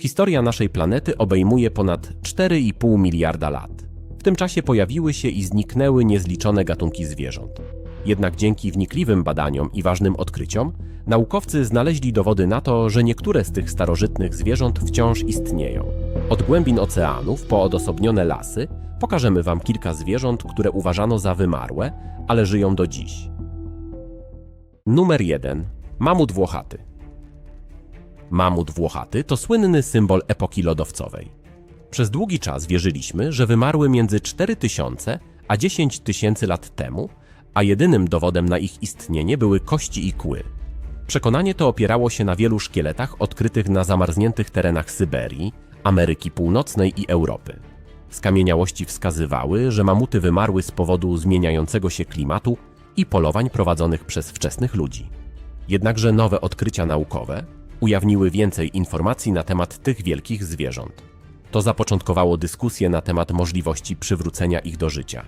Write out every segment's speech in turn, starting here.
Historia naszej planety obejmuje ponad 4,5 miliarda lat. W tym czasie pojawiły się i zniknęły niezliczone gatunki zwierząt. Jednak dzięki wnikliwym badaniom i ważnym odkryciom, naukowcy znaleźli dowody na to, że niektóre z tych starożytnych zwierząt wciąż istnieją. Od głębin oceanów po odosobnione lasy pokażemy Wam kilka zwierząt, które uważano za wymarłe, ale żyją do dziś. Numer 1. Mamut włochaty. Mamut włochaty to słynny symbol epoki lodowcowej. Przez długi czas wierzyliśmy, że wymarły między 4000 a 10 tysięcy lat temu, a jedynym dowodem na ich istnienie były kości i kły. Przekonanie to opierało się na wielu szkieletach odkrytych na zamarzniętych terenach Syberii, Ameryki Północnej i Europy. Skamieniałości wskazywały, że mamuty wymarły z powodu zmieniającego się klimatu i polowań prowadzonych przez wczesnych ludzi. Jednakże nowe odkrycia naukowe ujawniły więcej informacji na temat tych wielkich zwierząt. To zapoczątkowało dyskusję na temat możliwości przywrócenia ich do życia.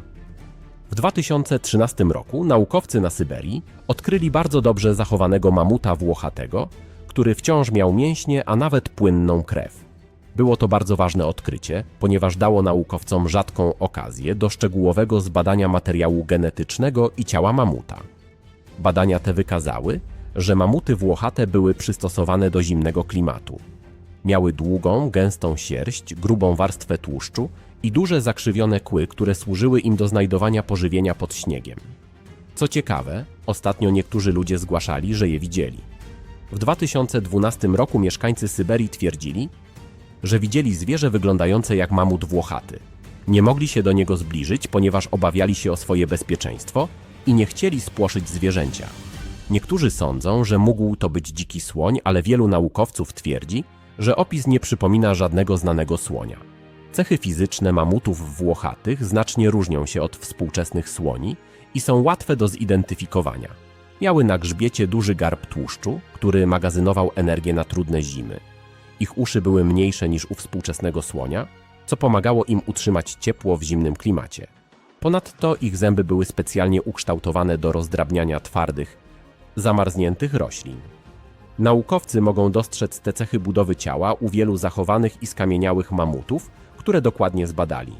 W 2013 roku naukowcy na Syberii odkryli bardzo dobrze zachowanego mamuta włochatego, który wciąż miał mięśnie, a nawet płynną krew. Było to bardzo ważne odkrycie, ponieważ dało naukowcom rzadką okazję do szczegółowego zbadania materiału genetycznego i ciała mamuta. Badania te wykazały, że mamuty włochate były przystosowane do zimnego klimatu. Miały długą, gęstą sierść, grubą warstwę tłuszczu i duże zakrzywione kły, które służyły im do znajdowania pożywienia pod śniegiem. Co ciekawe, ostatnio niektórzy ludzie zgłaszali, że je widzieli. W 2012 roku mieszkańcy Syberii twierdzili, że widzieli zwierzę wyglądające jak mamut włochaty. Nie mogli się do niego zbliżyć, ponieważ obawiali się o swoje bezpieczeństwo i nie chcieli spłoszyć zwierzęcia. Niektórzy sądzą, że mógł to być dziki słoń, ale wielu naukowców twierdzi, że opis nie przypomina żadnego znanego słonia. Cechy fizyczne mamutów włochatych znacznie różnią się od współczesnych słoni i są łatwe do zidentyfikowania. Miały na grzbiecie duży garb tłuszczu, który magazynował energię na trudne zimy. Ich uszy były mniejsze niż u współczesnego słonia, co pomagało im utrzymać ciepło w zimnym klimacie. Ponadto ich zęby były specjalnie ukształtowane do rozdrabniania twardych, zamarzniętych roślin. Naukowcy mogą dostrzec te cechy budowy ciała u wielu zachowanych i skamieniałych mamutów, które dokładnie zbadali.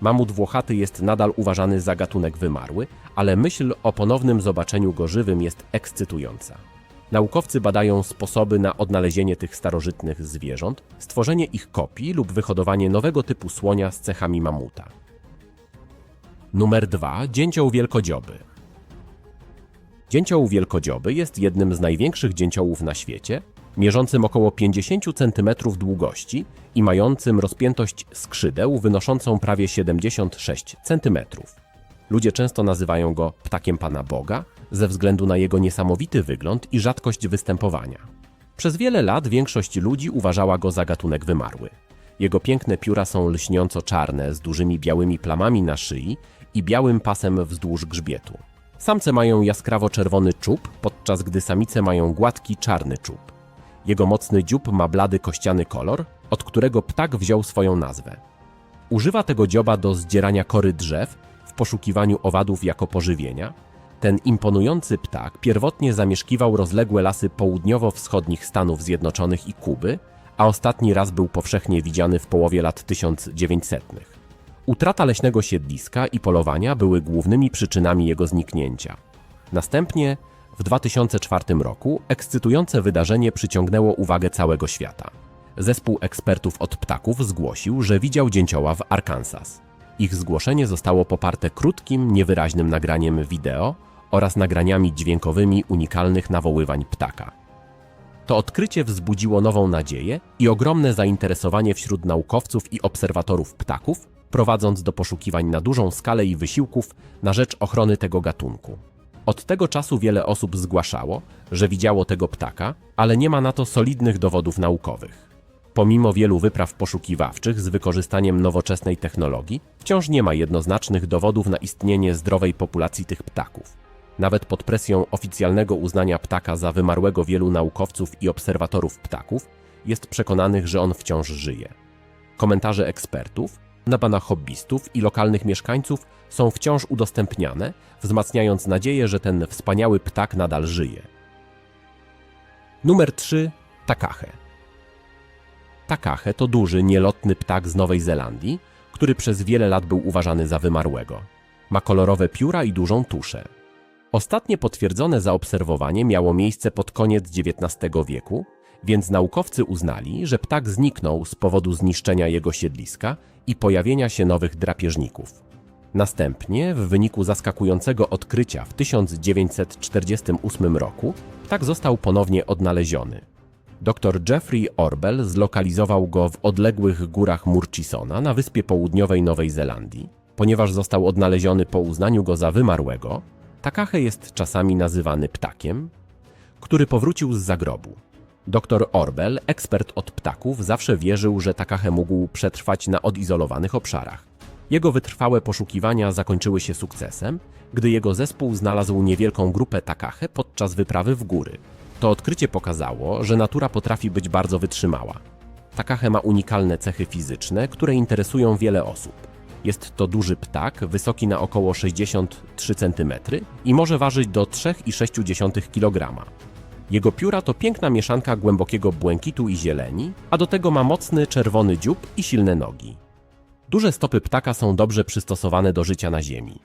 Mamut włochaty jest nadal uważany za gatunek wymarły, ale myśl o ponownym zobaczeniu go żywym jest ekscytująca. Naukowcy badają sposoby na odnalezienie tych starożytnych zwierząt, stworzenie ich kopii lub wyhodowanie nowego typu słonia z cechami mamuta. Numer 2. Dzięcioł wielkodzioby. Dzięcioł wielkodzioby jest jednym z największych dzięciołów na świecie, mierzącym około 50 cm długości i mającym rozpiętość skrzydeł wynoszącą prawie 76 cm. Ludzie często nazywają go ptakiem Pana Boga ze względu na jego niesamowity wygląd i rzadkość występowania. Przez wiele lat większość ludzi uważała go za gatunek wymarły. Jego piękne pióra są lśniąco czarne z dużymi białymi plamami na szyi i białym pasem wzdłuż grzbietu. Samce mają jaskrawo czerwony czub, podczas gdy samice mają gładki czarny czub. Jego mocny dziób ma blady kościany kolor, od którego ptak wziął swoją nazwę. Używa tego dzioba do zdzierania kory drzew w poszukiwaniu owadów jako pożywienia. Ten imponujący ptak pierwotnie zamieszkiwał rozległe lasy południowo-wschodnich Stanów Zjednoczonych i Kuby, a ostatni raz był powszechnie widziany w połowie lat 1900. Utrata leśnego siedliska i polowania były głównymi przyczynami jego zniknięcia. Następnie w 2004 roku ekscytujące wydarzenie przyciągnęło uwagę całego świata. Zespół ekspertów od ptaków zgłosił, że widział dzięcioła w Arkansas. Ich zgłoszenie zostało poparte krótkim, niewyraźnym nagraniem wideo oraz nagraniami dźwiękowymi unikalnych nawoływań ptaka. To odkrycie wzbudziło nową nadzieję i ogromne zainteresowanie wśród naukowców i obserwatorów ptaków, prowadząc do poszukiwań na dużą skalę i wysiłków na rzecz ochrony tego gatunku. Od tego czasu wiele osób zgłaszało, że widziało tego ptaka, ale nie ma na to solidnych dowodów naukowych. Pomimo wielu wypraw poszukiwawczych z wykorzystaniem nowoczesnej technologii, wciąż nie ma jednoznacznych dowodów na istnienie zdrowej populacji tych ptaków. Nawet pod presją oficjalnego uznania ptaka za wymarłego wielu naukowców i obserwatorów ptaków jest przekonanych, że on wciąż żyje. Komentarze ekspertów, na pana hobbystów i lokalnych mieszkańców są wciąż udostępniane, wzmacniając nadzieję, że ten wspaniały ptak nadal żyje. Numer 3. Takache. Takahe to duży, nielotny ptak z Nowej Zelandii, który przez wiele lat był uważany za wymarłego. Ma kolorowe pióra i dużą tuszę. Ostatnie potwierdzone zaobserwowanie miało miejsce pod koniec XIX wieku, więc naukowcy uznali, że ptak zniknął z powodu zniszczenia jego siedliska i pojawienia się nowych drapieżników. Następnie, w wyniku zaskakującego odkrycia w 1948 roku, ptak został ponownie odnaleziony. Dr Jeffrey Orbel zlokalizował go w odległych górach Murchisona na wyspie południowej Nowej Zelandii. Ponieważ został odnaleziony po uznaniu go za wymarłego, Takahe jest czasami nazywany ptakiem, który powrócił z zagrobu. Dr Orbel, ekspert od ptaków, zawsze wierzył, że Takahe mógł przetrwać na odizolowanych obszarach. Jego wytrwałe poszukiwania zakończyły się sukcesem, gdy jego zespół znalazł niewielką grupę Takahe podczas wyprawy w góry. To odkrycie pokazało, że natura potrafi być bardzo wytrzymała. Takahe ma unikalne cechy fizyczne, które interesują wiele osób. Jest to duży ptak, wysoki na około 63 cm i może ważyć do 3,6 kg. Jego pióra to piękna mieszanka głębokiego błękitu i zieleni, a do tego ma mocny czerwony dziób i silne nogi. Duże stopy ptaka są dobrze przystosowane do życia na ziemi.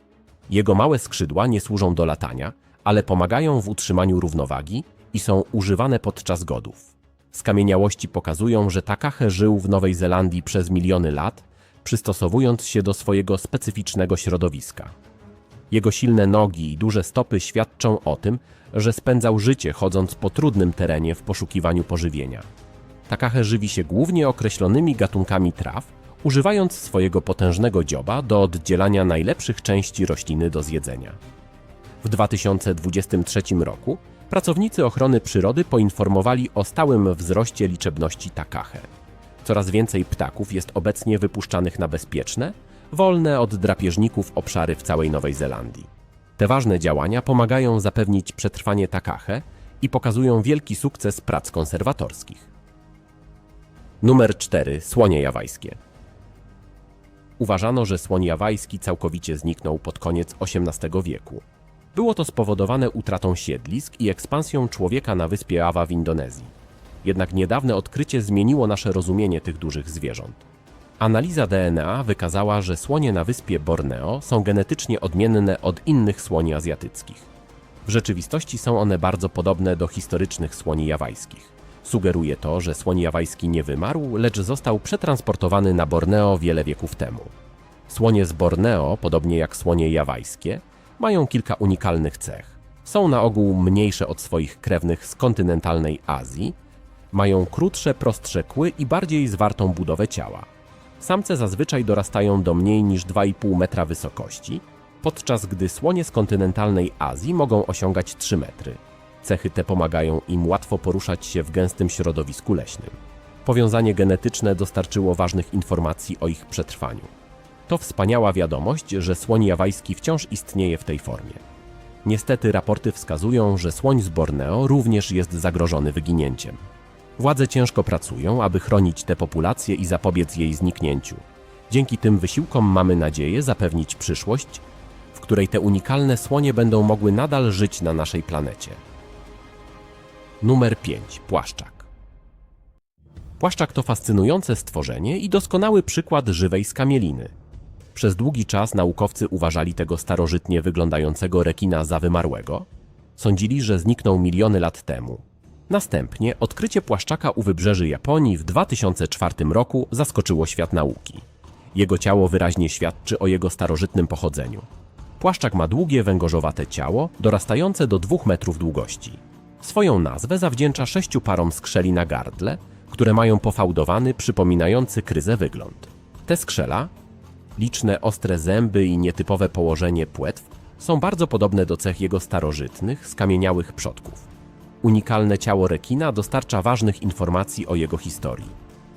Jego małe skrzydła nie służą do latania, ale pomagają w utrzymaniu równowagi i są używane podczas godów. Skamieniałości pokazują, że Takahe żył w Nowej Zelandii przez miliony lat, przystosowując się do swojego specyficznego środowiska. Jego silne nogi i duże stopy świadczą o tym, że spędzał życie chodząc po trudnym terenie w poszukiwaniu pożywienia. Takahe żywi się głównie określonymi gatunkami traw, używając swojego potężnego dzioba do oddzielania najlepszych części rośliny do zjedzenia. W 2023 roku pracownicy ochrony przyrody poinformowali o stałym wzroście liczebności Takahe. Coraz więcej ptaków jest obecnie wypuszczanych na bezpieczne, wolne od drapieżników obszary w całej Nowej Zelandii. Te ważne działania pomagają zapewnić przetrwanie Takahe i pokazują wielki sukces prac konserwatorskich. Numer 4. Słonie jawajskie. Uważano, że słoń jawajski całkowicie zniknął pod koniec XVIII wieku. Było to spowodowane utratą siedlisk i ekspansją człowieka na wyspie Awa w Indonezji. Jednak niedawne odkrycie zmieniło nasze rozumienie tych dużych zwierząt. Analiza DNA wykazała, że słonie na wyspie Borneo są genetycznie odmienne od innych słoni azjatyckich. W rzeczywistości są one bardzo podobne do historycznych słoni jawajskich. Sugeruje to, że słoń jawajski nie wymarł, lecz został przetransportowany na Borneo wiele wieków temu. Słonie z Borneo, podobnie jak słonie jawajskie, mają kilka unikalnych cech. Są na ogół mniejsze od swoich krewnych z kontynentalnej Azji, mają krótsze, prostsze kły i bardziej zwartą budowę ciała. Samce zazwyczaj dorastają do mniej niż 2,5 metra wysokości, podczas gdy słonie z kontynentalnej Azji mogą osiągać 3 metry. Cechy te pomagają im łatwo poruszać się w gęstym środowisku leśnym. Powiązanie genetyczne dostarczyło ważnych informacji o ich przetrwaniu. To wspaniała wiadomość, że słoń jawajski wciąż istnieje w tej formie. Niestety raporty wskazują, że słoń z Borneo również jest zagrożony wyginięciem. Władze ciężko pracują, aby chronić tę populację i zapobiec jej zniknięciu. Dzięki tym wysiłkom mamy nadzieję zapewnić przyszłość, w której te unikalne słonie będą mogły nadal żyć na naszej planecie. Numer 5. Płaszczak. Płaszczak to fascynujące stworzenie i doskonały przykład żywej skamieliny. Przez długi czas naukowcy uważali tego starożytnie wyglądającego rekina za wymarłego. Sądzili, że zniknął miliony lat temu. Następnie odkrycie płaszczaka u wybrzeży Japonii w 2004 roku zaskoczyło świat nauki. Jego ciało wyraźnie świadczy o jego starożytnym pochodzeniu. Płaszczak ma długie, węgorzowate ciało, dorastające do 2 metrów długości. Swoją nazwę zawdzięcza sześciu parom skrzeli na gardle, które mają pofałdowany, przypominający kryzę wygląd. Te skrzela, liczne ostre zęby i nietypowe położenie płetw są bardzo podobne do cech jego starożytnych, skamieniałych przodków. Unikalne ciało rekina dostarcza ważnych informacji o jego historii.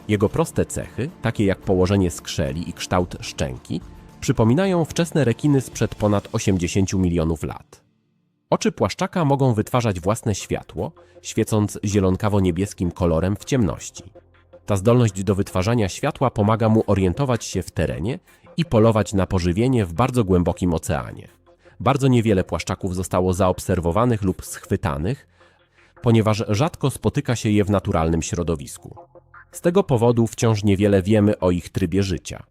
Jego proste cechy, takie jak położenie skrzeli i kształt szczęki, przypominają wczesne rekiny sprzed ponad 80 milionów lat. Oczy płaszczaka mogą wytwarzać własne światło, świecąc zielonkawo-niebieskim kolorem w ciemności. Ta zdolność do wytwarzania światła pomaga mu orientować się w terenie i polować na pożywienie w bardzo głębokim oceanie. Bardzo niewiele płaszczaków zostało zaobserwowanych lub schwytanych, ponieważ rzadko spotyka się je w naturalnym środowisku. Z tego powodu wciąż niewiele wiemy o ich trybie życia.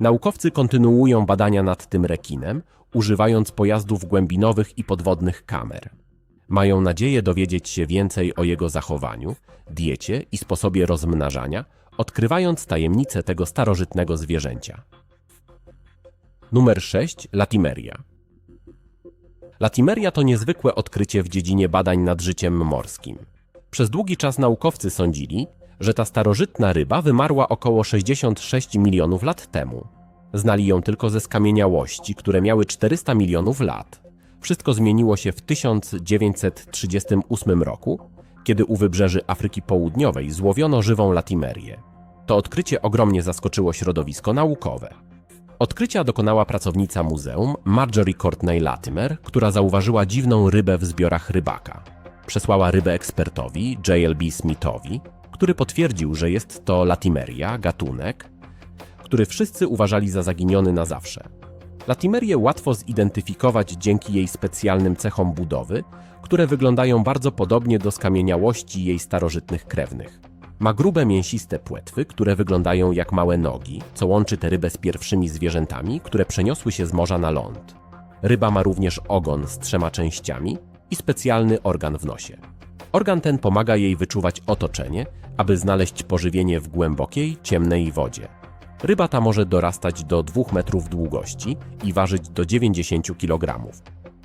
Naukowcy kontynuują badania nad tym rekinem, używając pojazdów głębinowych i podwodnych kamer. Mają nadzieję dowiedzieć się więcej o jego zachowaniu, diecie i sposobie rozmnażania, odkrywając tajemnicę tego starożytnego zwierzęcia. Numer 6. Latimeria. Latimeria to niezwykłe odkrycie w dziedzinie badań nad życiem morskim. Przez długi czas naukowcy sądzili, że ta starożytna ryba wymarła około 66 milionów lat temu. Znali ją tylko ze skamieniałości, które miały 400 milionów lat. Wszystko zmieniło się w 1938 roku, kiedy u wybrzeży Afryki Południowej złowiono żywą latimerię. To odkrycie ogromnie zaskoczyło środowisko naukowe. Odkrycia dokonała pracownica muzeum Marjorie Courtney Latimer, która zauważyła dziwną rybę w zbiorach rybaka. Przesłała rybę ekspertowi JLB Smithowi, który potwierdził, że jest to Latimeria, gatunek, który wszyscy uważali za zaginiony na zawsze. Latimerię łatwo zidentyfikować dzięki jej specjalnym cechom budowy, które wyglądają bardzo podobnie do skamieniałości jej starożytnych krewnych. Ma grube, mięsiste płetwy, które wyglądają jak małe nogi, co łączy tę rybę z pierwszymi zwierzętami, które przeniosły się z morza na ląd. Ryba ma również ogon z trzema częściami i specjalny organ w nosie. Organ ten pomaga jej wyczuwać otoczenie, aby znaleźć pożywienie w głębokiej, ciemnej wodzie. Ryba ta może dorastać do 2 metrów długości i ważyć do 90 kg.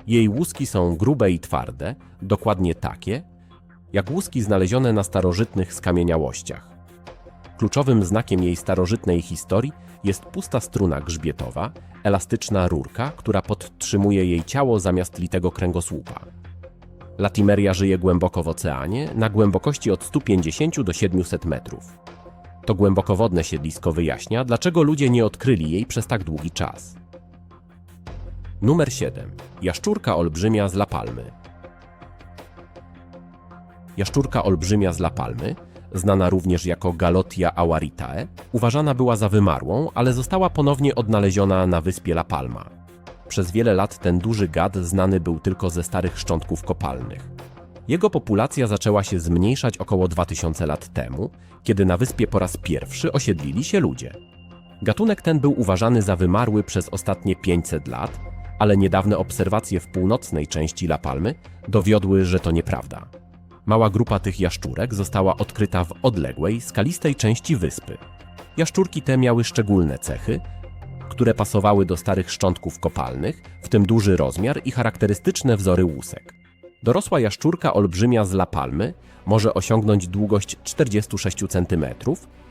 Jej łuski są grube i twarde, dokładnie takie, jak łuski znalezione na starożytnych skamieniałościach. Kluczowym znakiem jej starożytnej historii jest pusta struna grzbietowa, elastyczna rurka, która podtrzymuje jej ciało zamiast litego kręgosłupa. Latimeria żyje głęboko w oceanie, na głębokości od 150 do 700 metrów. To głębokowodne siedlisko wyjaśnia, dlaczego ludzie nie odkryli jej przez tak długi czas. Numer 7. Jaszczurka olbrzymia z La Palmy. Jaszczurka olbrzymia z La Palmy, znana również jako Galotia awaritae, uważana była za wymarłą, ale została ponownie odnaleziona na wyspie La Palma. Przez wiele lat ten duży gad znany był tylko ze starych szczątków kopalnych. Jego populacja zaczęła się zmniejszać około 2000 lat temu, kiedy na wyspie po raz pierwszy osiedlili się ludzie. Gatunek ten był uważany za wymarły przez ostatnie 500 lat, ale niedawne obserwacje w północnej części La Palmy dowiodły, że to nieprawda. Mała grupa tych jaszczurek została odkryta w odległej, skalistej części wyspy. Jaszczurki te miały szczególne cechy, które pasowały do starych szczątków kopalnych, w tym duży rozmiar i charakterystyczne wzory łusek. Dorosła jaszczurka olbrzymia z La Palmy może osiągnąć długość 46 cm,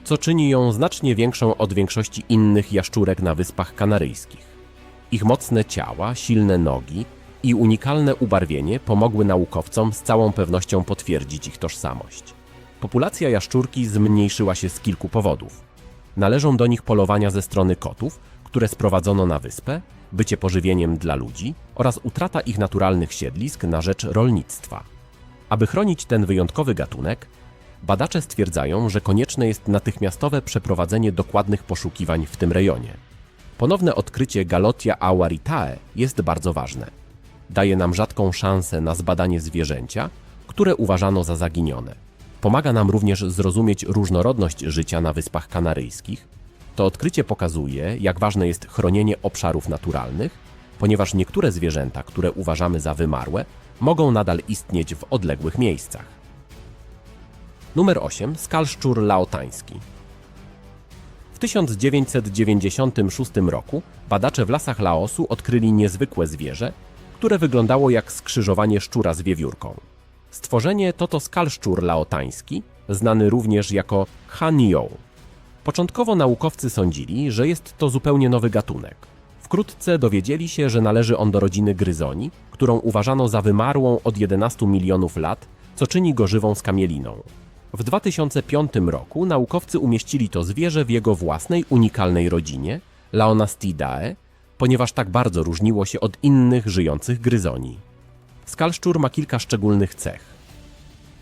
co czyni ją znacznie większą od większości innych jaszczurek na Wyspach Kanaryjskich. Ich mocne ciała, silne nogi i unikalne ubarwienie pomogły naukowcom z całą pewnością potwierdzić ich tożsamość. Populacja jaszczurki zmniejszyła się z kilku powodów. Należą do nich polowania ze strony kotów, które sprowadzono na wyspę, bycie pożywieniem dla ludzi oraz utrata ich naturalnych siedlisk na rzecz rolnictwa. Aby chronić ten wyjątkowy gatunek, badacze stwierdzają, że konieczne jest natychmiastowe przeprowadzenie dokładnych poszukiwań w tym rejonie. Ponowne odkrycie Galotia awaritae jest bardzo ważne. Daje nam rzadką szansę na zbadanie zwierzęcia, które uważano za zaginione. Pomaga nam również zrozumieć różnorodność życia na Wyspach Kanaryjskich. To odkrycie pokazuje, jak ważne jest chronienie obszarów naturalnych, ponieważ niektóre zwierzęta, które uważamy za wymarłe, mogą nadal istnieć w odległych miejscach. Numer 8. Skalszczur laotański. W 1996 roku badacze w lasach Laosu odkryli niezwykłe zwierzę, które wyglądało jak skrzyżowanie szczura z wiewiórką. Stworzenie to to skalszczur laotański, znany również jako Haniou. Początkowo naukowcy sądzili, że jest to zupełnie nowy gatunek. Wkrótce dowiedzieli się, że należy on do rodziny gryzoni, którą uważano za wymarłą od 11 milionów lat, co czyni go żywą skamieliną. W 2005 roku naukowcy umieścili to zwierzę w jego własnej unikalnej rodzinie, Laonastidae, ponieważ tak bardzo różniło się od innych żyjących gryzoni. Skalszczur ma kilka szczególnych cech.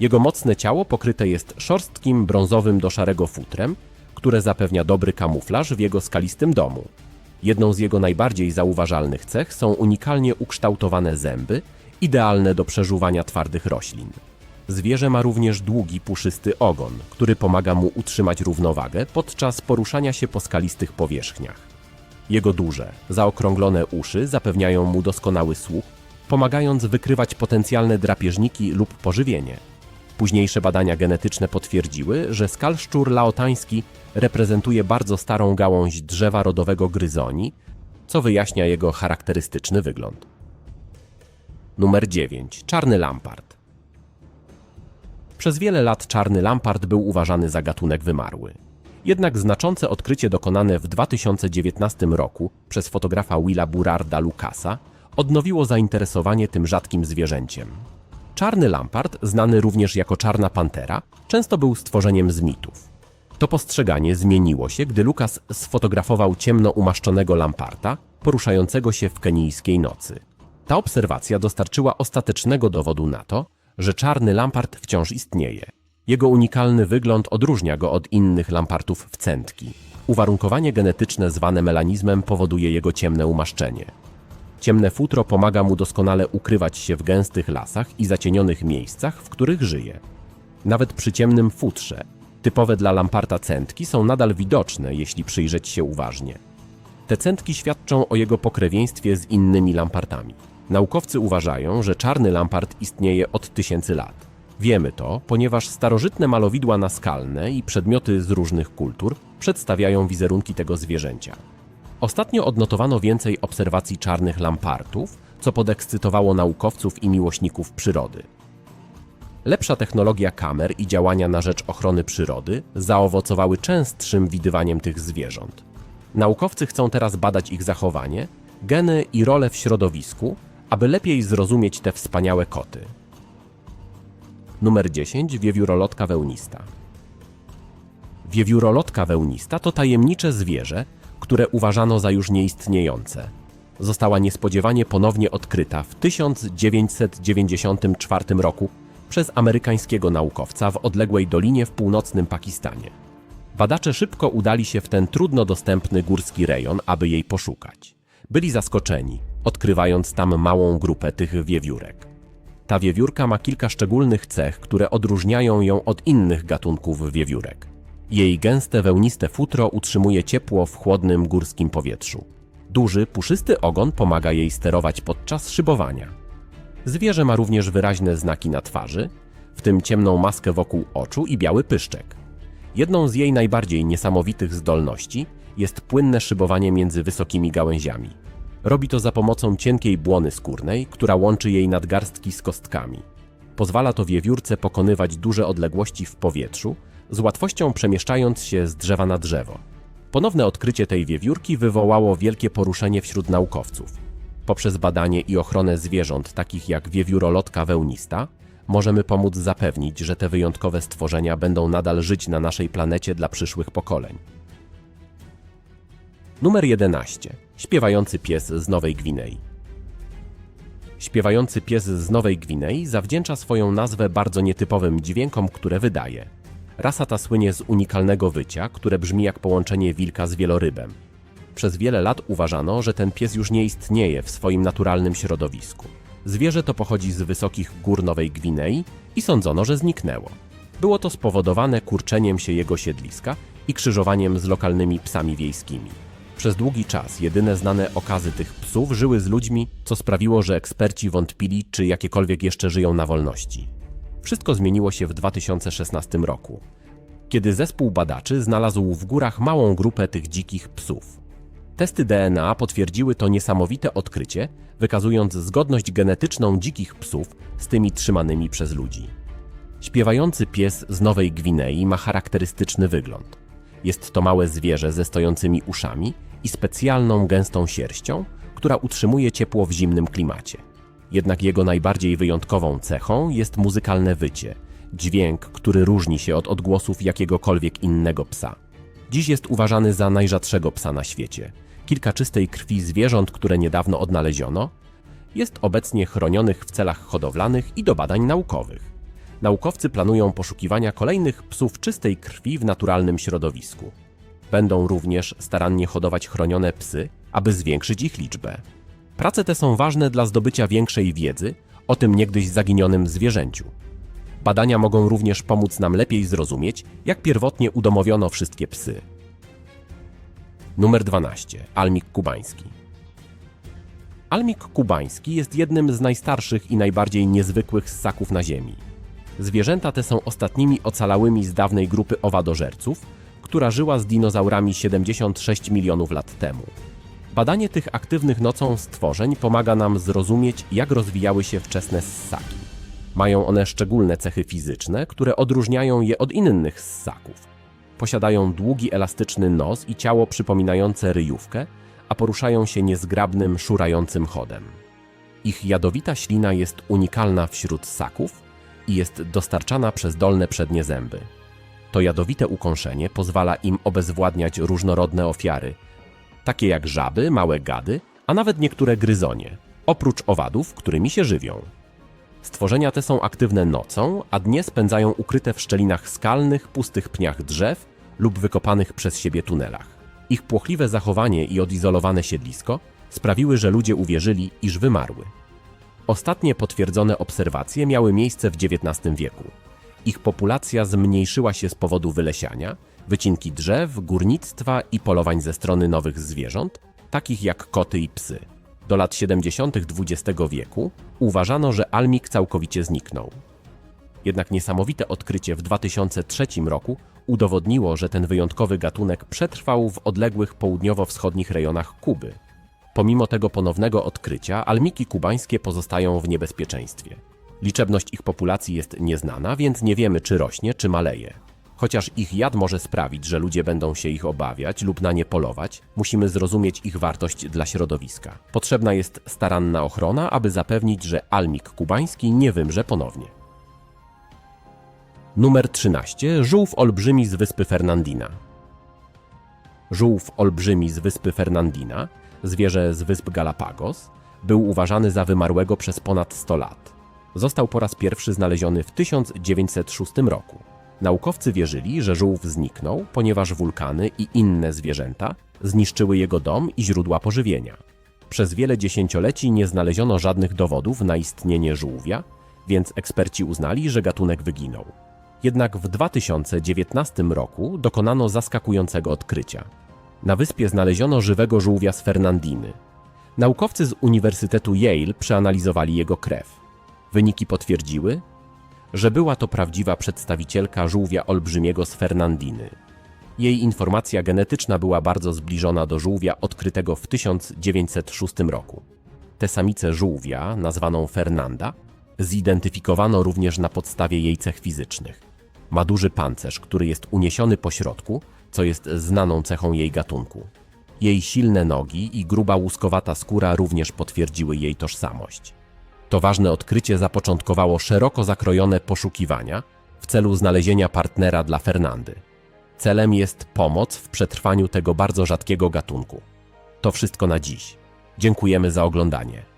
Jego mocne ciało pokryte jest szorstkim, brązowym do szarego futrem, które zapewnia dobry kamuflaż w jego skalistym domu. Jedną z jego najbardziej zauważalnych cech są unikalnie ukształtowane zęby, idealne do przeżuwania twardych roślin. Zwierzę ma również długi, puszysty ogon, który pomaga mu utrzymać równowagę podczas poruszania się po skalistych powierzchniach. Jego duże, zaokrąglone uszy zapewniają mu doskonały słuch, pomagając wykrywać potencjalne drapieżniki lub pożywienie. Późniejsze badania genetyczne potwierdziły, że skalszczur laotański reprezentuje bardzo starą gałąź drzewa rodowego gryzoni, co wyjaśnia jego charakterystyczny wygląd. Numer 9. Czarny lampart. Przez wiele lat czarny lampart był uważany za gatunek wymarły. Jednak znaczące odkrycie dokonane w 2019 roku przez fotografa Willa Burarda Lucasa odnowiło zainteresowanie tym rzadkim zwierzęciem. Czarny lampart, znany również jako czarna pantera, często był stworzeniem z mitów. To postrzeganie zmieniło się, gdy Lucas sfotografował ciemno umaszczonego lamparta poruszającego się w kenijskiej nocy. Ta obserwacja dostarczyła ostatecznego dowodu na to, że czarny lampart wciąż istnieje. Jego unikalny wygląd odróżnia go od innych lampartów w centki. Uwarunkowanie genetyczne zwane melanizmem powoduje jego ciemne umaszczenie. Ciemne futro pomaga mu doskonale ukrywać się w gęstych lasach i zacienionych miejscach, w których żyje. Nawet przy ciemnym futrze, typowe dla lamparta centki są nadal widoczne, jeśli przyjrzeć się uważnie. Te centki świadczą o jego pokrewieństwie z innymi lampartami. Naukowcy uważają, że czarny lampart istnieje od tysięcy lat. Wiemy to, ponieważ starożytne malowidła naskalne i przedmioty z różnych kultur przedstawiają wizerunki tego zwierzęcia. Ostatnio odnotowano więcej obserwacji czarnych lampartów, co podekscytowało naukowców i miłośników przyrody. Lepsza technologia kamer i działania na rzecz ochrony przyrody zaowocowały częstszym widywaniem tych zwierząt. Naukowcy chcą teraz badać ich zachowanie, geny i role w środowisku, aby lepiej zrozumieć te wspaniałe koty. Numer 10. Wiewiórolotka wełnista. Wiewiórolotka wełnista to tajemnicze zwierzę, które uważano za już nieistniejące. Została niespodziewanie ponownie odkryta w 1994 roku przez amerykańskiego naukowca w odległej dolinie w północnym Pakistanie. Badacze szybko udali się w ten trudno dostępny górski rejon, aby jej poszukać. Byli zaskoczeni, odkrywając tam małą grupę tych wiewiórek. Ta wiewiórka ma kilka szczególnych cech, które odróżniają ją od innych gatunków wiewiórek. Jej gęste, wełniste futro utrzymuje ciepło w chłodnym górskim powietrzu. Duży, puszysty ogon pomaga jej sterować podczas szybowania. Zwierzę ma również wyraźne znaki na twarzy, w tym ciemną maskę wokół oczu i biały pyszczek. Jedną z jej najbardziej niesamowitych zdolności jest płynne szybowanie między wysokimi gałęziami. Robi to za pomocą cienkiej błony skórnej, która łączy jej nadgarstki z kostkami. Pozwala to wiewiórce pokonywać duże odległości w powietrzu, z łatwością przemieszczając się z drzewa na drzewo. Ponowne odkrycie tej wiewiórki wywołało wielkie poruszenie wśród naukowców. Poprzez badanie i ochronę zwierząt takich jak wiewiórolotka wełnista, możemy pomóc zapewnić, że te wyjątkowe stworzenia będą nadal żyć na naszej planecie dla przyszłych pokoleń. Numer 11. Śpiewający pies z Nowej Gwinei. Śpiewający pies z Nowej Gwinei zawdzięcza swoją nazwę bardzo nietypowym dźwiękom, które wydaje. Rasa ta słynie z unikalnego wycia, które brzmi jak połączenie wilka z wielorybem. Przez wiele lat uważano, że ten pies już nie istnieje w swoim naturalnym środowisku. Zwierzę to pochodzi z wysokich gór Nowej Gwinei i sądzono, że zniknęło. Było to spowodowane kurczeniem się jego siedliska i krzyżowaniem z lokalnymi psami wiejskimi. Przez długi czas jedyne znane okazy tych psów żyły z ludźmi, co sprawiło, że eksperci wątpili, czy jakiekolwiek jeszcze żyją na wolności. Wszystko zmieniło się w 2016 roku, kiedy zespół badaczy znalazł w górach małą grupę tych dzikich psów. Testy DNA potwierdziły to niesamowite odkrycie, wykazując zgodność genetyczną dzikich psów z tymi trzymanymi przez ludzi. Śpiewający pies z Nowej Gwinei ma charakterystyczny wygląd. Jest to małe zwierzę ze stojącymi uszami i specjalną gęstą sierścią, która utrzymuje ciepło w zimnym klimacie. Jednak jego najbardziej wyjątkową cechą jest muzykalne wycie, dźwięk, który różni się od odgłosów jakiegokolwiek innego psa. Dziś jest uważany za najrzadszego psa na świecie. Kilka czystej krwi zwierząt, które niedawno odnaleziono, jest obecnie chronionych w celach hodowlanych i do badań naukowych. Naukowcy planują poszukiwania kolejnych psów czystej krwi w naturalnym środowisku. Będą również starannie hodować chronione psy, aby zwiększyć ich liczbę. Prace te są ważne dla zdobycia większej wiedzy o tym niegdyś zaginionym zwierzęciu. Badania mogą również pomóc nam lepiej zrozumieć, jak pierwotnie udomowiono wszystkie psy. Numer 12. Almik kubański. Almik kubański jest jednym z najstarszych i najbardziej niezwykłych ssaków na Ziemi. Zwierzęta te są ostatnimi ocalałymi z dawnej grupy owadożerców, która żyła z dinozaurami 76 milionów lat temu. Badanie tych aktywnych nocą stworzeń pomaga nam zrozumieć, jak rozwijały się wczesne ssaki. Mają one szczególne cechy fizyczne, które odróżniają je od innych ssaków. Posiadają długi, elastyczny nos i ciało przypominające ryjówkę, a poruszają się niezgrabnym, szurającym chodem. Ich jadowita ślina jest unikalna wśród ssaków i jest dostarczana przez dolne przednie zęby. To jadowite ukąszenie pozwala im obezwładniać różnorodne ofiary, takie jak żaby, małe gady, a nawet niektóre gryzonie, oprócz owadów, którymi się żywią. Stworzenia te są aktywne nocą, a dnie spędzają ukryte w szczelinach skalnych, pustych pniach drzew lub wykopanych przez siebie tunelach. Ich płochliwe zachowanie i odizolowane siedlisko sprawiły, że ludzie uwierzyli, iż wymarły. Ostatnie potwierdzone obserwacje miały miejsce w XIX wieku. Ich populacja zmniejszyła się z powodu wylesiania, wycinki drzew, górnictwa i polowań ze strony nowych zwierząt, takich jak koty i psy. Do lat 70. XX wieku uważano, że almik całkowicie zniknął. Jednak niesamowite odkrycie w 2003 roku udowodniło, że ten wyjątkowy gatunek przetrwał w odległych południowo-wschodnich rejonach Kuby. Pomimo tego ponownego odkrycia, almiki kubańskie pozostają w niebezpieczeństwie. Liczebność ich populacji jest nieznana, więc nie wiemy, czy rośnie, czy maleje. Chociaż ich jad może sprawić, że ludzie będą się ich obawiać lub na nie polować, musimy zrozumieć ich wartość dla środowiska. Potrzebna jest staranna ochrona, aby zapewnić, że almik kubański nie wymrze ponownie. Numer 13. Żółw olbrzymi z wyspy Fernandina. Żółw olbrzymi z wyspy Fernandina, zwierzę z wysp Galapagos, był uważany za wymarłego przez ponad 100 lat. Został po raz pierwszy znaleziony w 1906 roku. Naukowcy wierzyli, że żółw zniknął, ponieważ wulkany i inne zwierzęta zniszczyły jego dom i źródła pożywienia. Przez wiele dziesięcioleci nie znaleziono żadnych dowodów na istnienie żółwia, więc eksperci uznali, że gatunek wyginął. Jednak w 2019 roku dokonano zaskakującego odkrycia. Na wyspie znaleziono żywego żółwia z Fernandiny. Naukowcy z Uniwersytetu Yale przeanalizowali jego krew. Wyniki potwierdziły, że była to prawdziwa przedstawicielka żółwia olbrzymiego z Fernandiny. Jej informacja genetyczna była bardzo zbliżona do żółwia odkrytego w 1906 roku. Tę samicę żółwia, nazwaną Fernanda, zidentyfikowano również na podstawie jej cech fizycznych. Ma duży pancerz, który jest uniesiony po środku, co jest znaną cechą jej gatunku. Jej silne nogi i gruba łuskowata skóra również potwierdziły jej tożsamość. To ważne odkrycie zapoczątkowało szeroko zakrojone poszukiwania w celu znalezienia partnera dla Fernandy. Celem jest pomoc w przetrwaniu tego bardzo rzadkiego gatunku. To wszystko na dziś. Dziękujemy za oglądanie.